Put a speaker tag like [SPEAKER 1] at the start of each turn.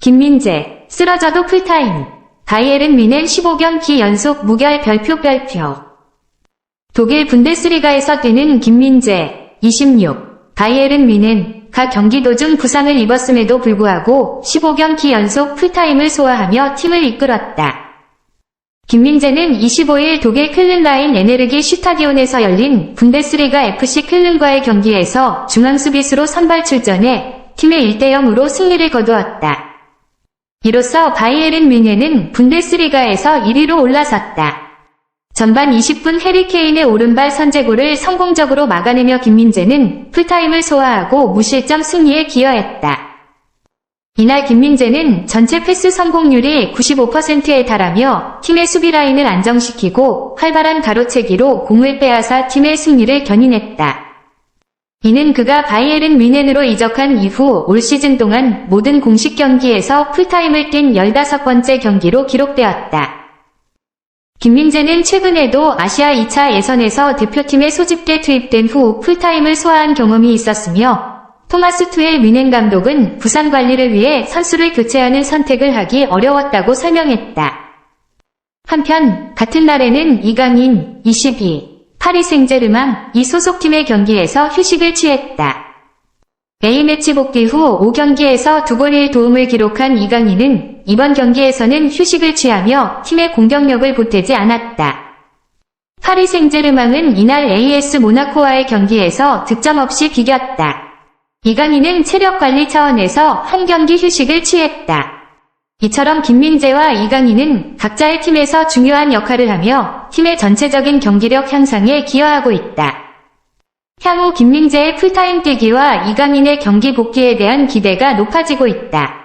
[SPEAKER 1] 김민재, 쓰러져도 풀타임. 바이에른 미넨 15경기 연속 무결 별표 별표. 독일 분데스리가에서 뛰는 김민재, 26. 바이에른 미넨, 가 경기 도중 부상을 입었음에도 불구하고 15경기 연속 풀타임을 소화하며 팀을 이끌었다. 김민재는 25일 독일 클른라인 에네르기 슈타디온에서 열린 분데스리가 FC 클른과의 경기에서 중앙수비수로 선발 출전해 팀의 1대0으로 승리를 거두었다. 이로써 바이에른 뮌헨은 분데스리가에서 1위로 올라섰다. 전반 20분 해리케인의 오른발 선제골을 성공적으로 막아내며 김민재는 풀타임을 소화하고 무실점 승리에 기여했다. 이날 김민재는 전체 패스 성공률이 95%에 달하며 팀의 수비 라인을 안정시키고 활발한 가로채기로 공을 빼앗아 팀의 승리를 견인했다. 이는 그가 바이에른 뮌헨으로 이적한 이후 올 시즌 동안 모든 공식 경기에서 풀타임을 뛴 15번째 경기로 기록되었다. 김민재는 최근에도 아시아 2차 예선에서 대표팀에 소집돼 투입된 후 풀타임을 소화한 경험이 있었으며 토마스 투엘 뮌헨 감독은 부상 관리를 위해 선수를 교체하는 선택을 하기 어려웠다고 설명했다. 한편 같은 날에는 이강인 22 파리 생제르맹 이 소속팀의 경기에서 휴식을 취했다. A매치 복귀 후 5경기에서 두 골의 도움을 기록한 이강인은 이번 경기에서는 휴식을 취하며 팀의 공격력을 보태지 않았다. 파리 생제르맹은 이날 AS 모나코와의 경기에서 득점 없이 비겼다. 이강인은 체력 관리 차원에서 한 경기 휴식을 취했다. 이처럼 김민재와 이강인은 각자의 팀에서 중요한 역할을 하며 팀의 전체적인 경기력 향상에 기여하고 있다. 향후 김민재의 풀타임 뛰기와 이강인의 경기 복귀에 대한 기대가 높아지고 있다.